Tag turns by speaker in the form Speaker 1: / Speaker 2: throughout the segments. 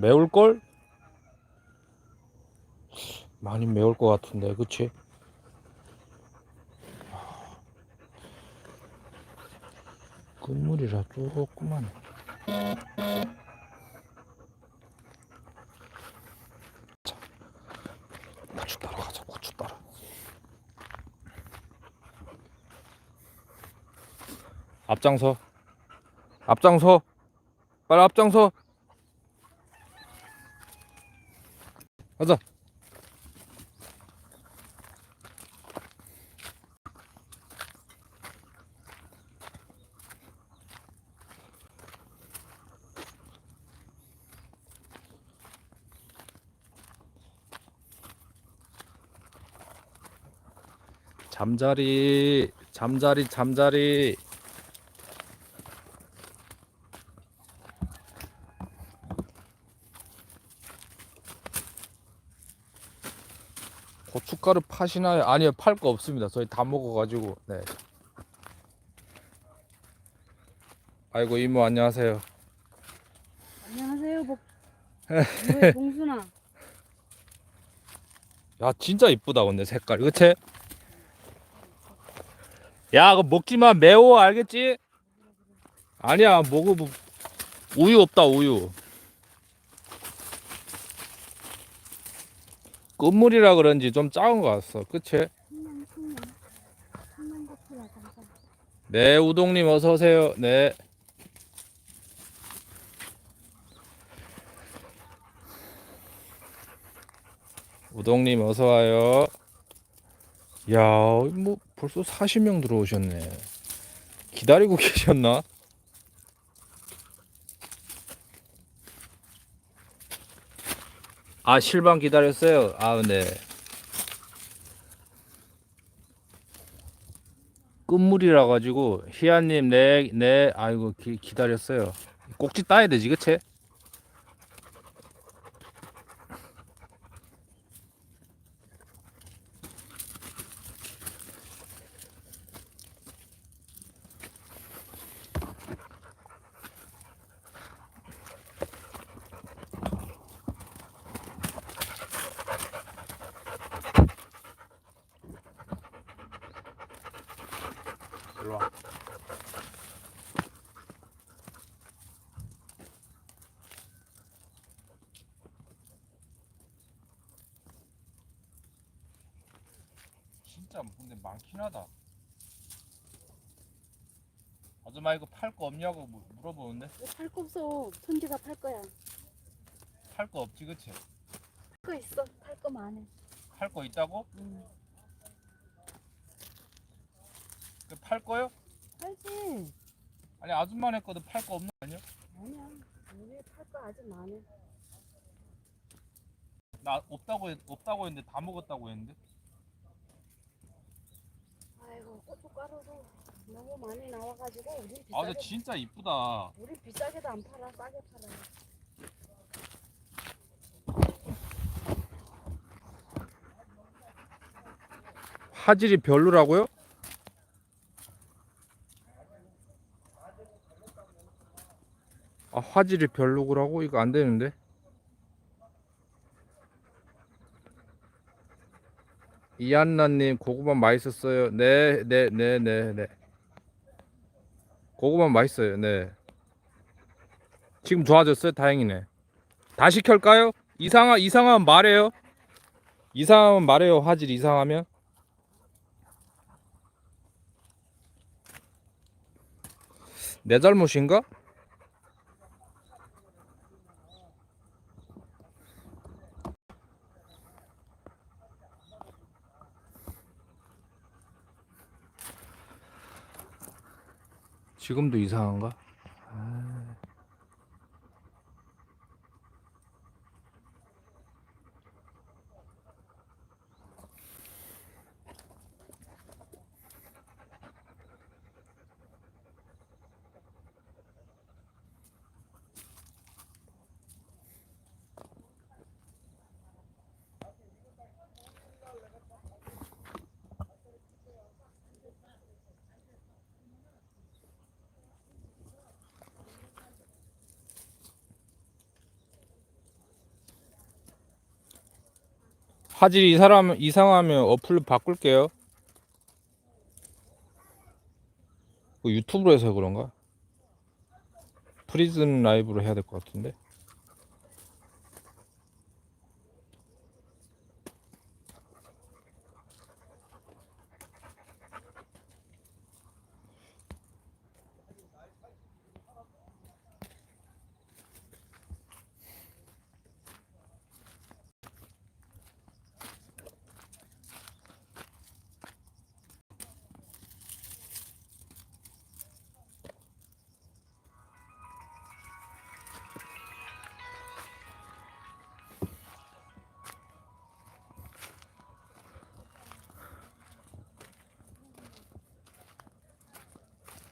Speaker 1: 매울걸? 많이 매울 것 같은데, 그치? 끝물이라 조금만. 자, 고추 따러 가자, 고추 따러. 앞장서. 앞장서. 빨리 앞장서. 가자. 잠자리, 잠자리, 잠자리. 고춧가루 파시나요? 아니요, 팔 거 없습니다. 저희 다 먹어가지고. 네. 아이고 이모 안녕하세요.
Speaker 2: 안녕하세요, 복. 뭐야, 봉순아.
Speaker 1: 야 진짜 이쁘다 근데 색깔 그치? 야 그거 먹지마 매워 알겠지? 아니야 먹어 뭐 우유 없다 우유 끝물이라 그런지 좀 작은 거 같았어. 그치? 네 우동님 어서 오세요. 네. 우동님 어서 와요. 야 뭐 벌써 40명 들어오셨네. 기다리고 계셨나? 아 실방 기다렸어요. 아 네. 끝물이라 가지고 희아님 네 네. 아이고 기, 기다렸어요. 꼭지 따야 되지 그치? 일로 와. 진짜 근데 많긴 하다. 아줌마 이거 팔 거 없냐고 물- 물어보는데
Speaker 2: 팔 거 없어. 천지가 팔 거야.
Speaker 1: 팔 거 없지 그치?
Speaker 2: 팔 거 있어. 팔 거 많아.
Speaker 1: 팔 거 있다고?
Speaker 2: 응.
Speaker 1: 그 팔 거요?
Speaker 2: 팔지.
Speaker 1: 아니 아줌마네 거도 팔거 없는 거 아니야?
Speaker 2: 아니야. 우리 팔거 아직 많아.
Speaker 1: 나 없다고 했, 없다고 했는데 다 먹었다고 했는데
Speaker 2: 아이고, 고춧가루도 너무 많이 나와가지고 우리 비싸게.
Speaker 1: 아 근데 진짜 이쁘다
Speaker 2: 우리 비싸게도 안 팔아. 싸게 팔아.
Speaker 1: 화질이 별로라고요? 아 화질이 별로라고 이거 안 되는데? 이한나님 고구마 맛있었어요. 네 네 네 네 네. 고구마 맛있어요. 네. 지금 좋아졌어요? 다행이네. 다시 켤까요? 이상하 이상하면 말해요. 이상하면 말해요. 화질 이상하면. 내 잘못인가? 지금도 이상한가? 화질이 이사람 이상하면 어플 바꿀게요. 그 유튜브로 해서 그런가? 프리즌 라이브로 해야 될 것 같은데.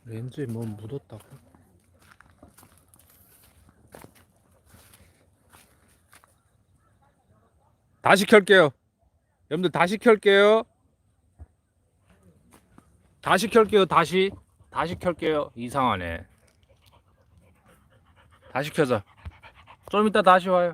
Speaker 1: 렌즈에 뭐 묻었다고? 다시 켤게요. 여러분들 다시 켤게요. 다시 켤게요. 다시 다시 켤게요. 이상하네. 다시 켜자. 좀 이따 다시 와요.